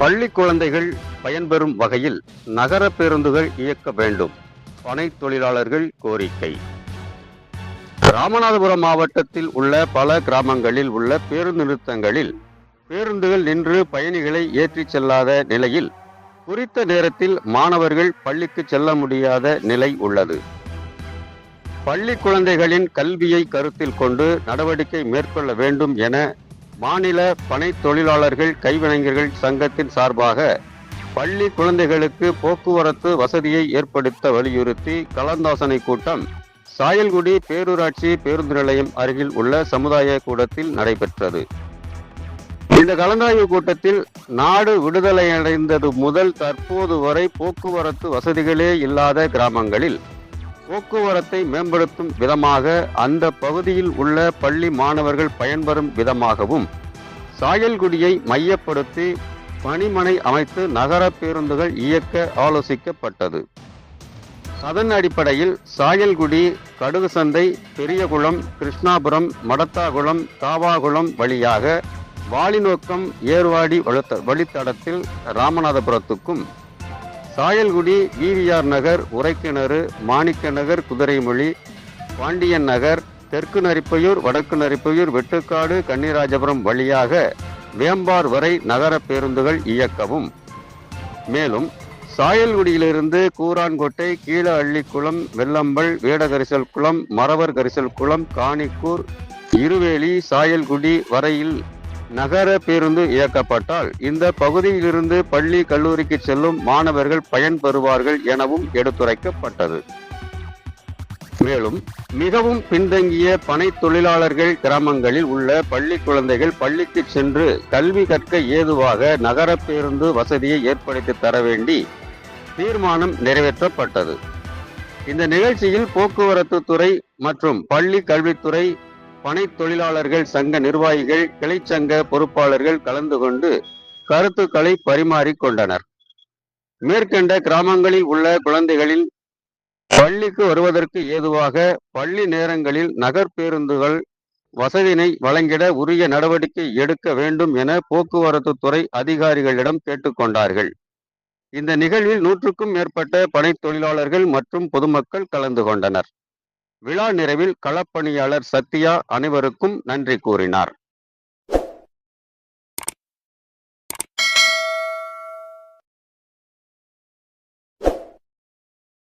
பள்ளி குழந்தைகள் பயன்பெறும் வகையில் நகர பேருந்துகள் இயக்க வேண்டும். பனை தொழிலாளர்கள் கோரிக்கை. ராமநாதபுரம் மாவட்டத்தில் உள்ள பல கிராமங்களில் உள்ள பேருந்து நிறுத்தங்களில் பேருந்துகள் நின்று பயணிகளை ஏற்றிச் செல்லாத நிலையில் குறித்த நேரத்தில் மாணவர்கள் பள்ளிக்கு செல்ல முடியாத நிலை உள்ளது. பள்ளி குழந்தைகளின் கல்வியை கருத்தில் கொண்டு நடவடிக்கை மேற்கொள்ள வேண்டும் என மாநில பனை தொழிலாளர்கள் கைவினைஞர்கள் சங்கத்தின் சார்பாக பள்ளி குழந்தைகளுக்கு போக்குவரத்து வசதியை ஏற்படுத்த வலியுறுத்தி கலந்தாசனை கூட்டம் சாயல்குடி பேரூராட்சி பேருந்து நிலையம் அருகில் உள்ள சமுதாய கூடத்தில் நடைபெற்றது. இந்த கலந்தாய்வு கூட்டத்தில் நாடு விடுதலையடைந்தது முதல் தற்போது வரை போக்குவரத்து வசதிகளே இல்லாத கிராமங்களில் போக்குவரத்தை மேம்படுத்தும் விதமாக அந்த பகுதியில் உள்ள பள்ளி மாணவர்கள் பயன்பெறும் விதமாகவும் சாயல்குடியை மையப்படுத்தி பணிமனை அமைத்து நகர பேருந்துகள் இயக்க ஆலோசிக்கப்பட்டது. அதன் அடிப்படையில் சாயல்குடி கடுகுசந்தை பெரியகுளம் கிருஷ்ணாபுரம் மடத்தாகுளம் தாவாகுளம் வழியாக வாலிநோக்கம் ஏர்வாடி வழித்தடத்தில் ராமநாதபுரத்துக்கும் சாயல்குடி விவிஆர் நகர் உரைக்கிணறு மாணிக்க நகர் குதிரைமொழி பாண்டியன் நகர் தெற்கு நரிப்பையூர் வடக்கு நரிப்பையூர் வெட்டுக்காடு கன்னிராஜபுரம் வழியாக வேம்பார் வரை நகர பேருந்துகள் இயக்கவும். மேலும் சாயல்குடியிலிருந்து கூரான்கோட்டை கீழ அள்ளிக்குளம் வெள்ளம்பல் வேடகரிசல் குளம் மறவர் கரிசல் குளம் காணிக்கூர் இருவேலி சாயல்குடி வரையில் நகர பேருந்து இயக்கப்பட்டால் இந்த பகுதியிலிருந்து பள்ளி கல்லூரிக்கு செல்லும் மாணவர்கள் பயன்பெறுவார்கள் எனவும் எடுத்துரைக்கப்பட்டது. மேலும் மிகவும் பின்தங்கிய பனை தொழிலாளர்கள் கிராமங்களில் உள்ள பள்ளி குழந்தைகள் பள்ளிக்கு சென்று கல்வி கற்க ஏதுவாக நகர பேருந்து வசதியை ஏற்படுத்தி தர வேண்டி தீர்மானம் நிறைவேற்றப்பட்டது. இந்த நிகழ்ச்சியில் போக்குவரத்து துறை மற்றும் பள்ளி கல்வித்துறை பனை தொழிலாளர்கள் சங்க நிர்வாகிகள் கிளைச்சங்க பொறுப்பாளர்கள் கலந்து கொண்டு கருத்துக்களை பரிமாறிக் கொண்டனர். மேற்கண்ட கிராமங்களில் உள்ள குழந்தைகளின் பள்ளிக்கு வருவதற்கு ஏதுவாக பள்ளி நேரங்களில் நகர் பேருந்துகள் வசதியினை வழங்கிட உரிய நடவடிக்கை எடுக்க வேண்டும் என போக்குவரத்து துறை அதிகாரிகளிடம் கேட்டுக்கொண்டார்கள் இந்த நிகழ்வில் நூற்றுக்கும் மேற்பட்ட பனை தொழிலாளர்கள் மற்றும் பொதுமக்கள் கலந்து கொண்டனர். விழா நிறைவில் களப்பணியாளர் சத்யா அனைவருக்கும் நன்றி கூறினார்.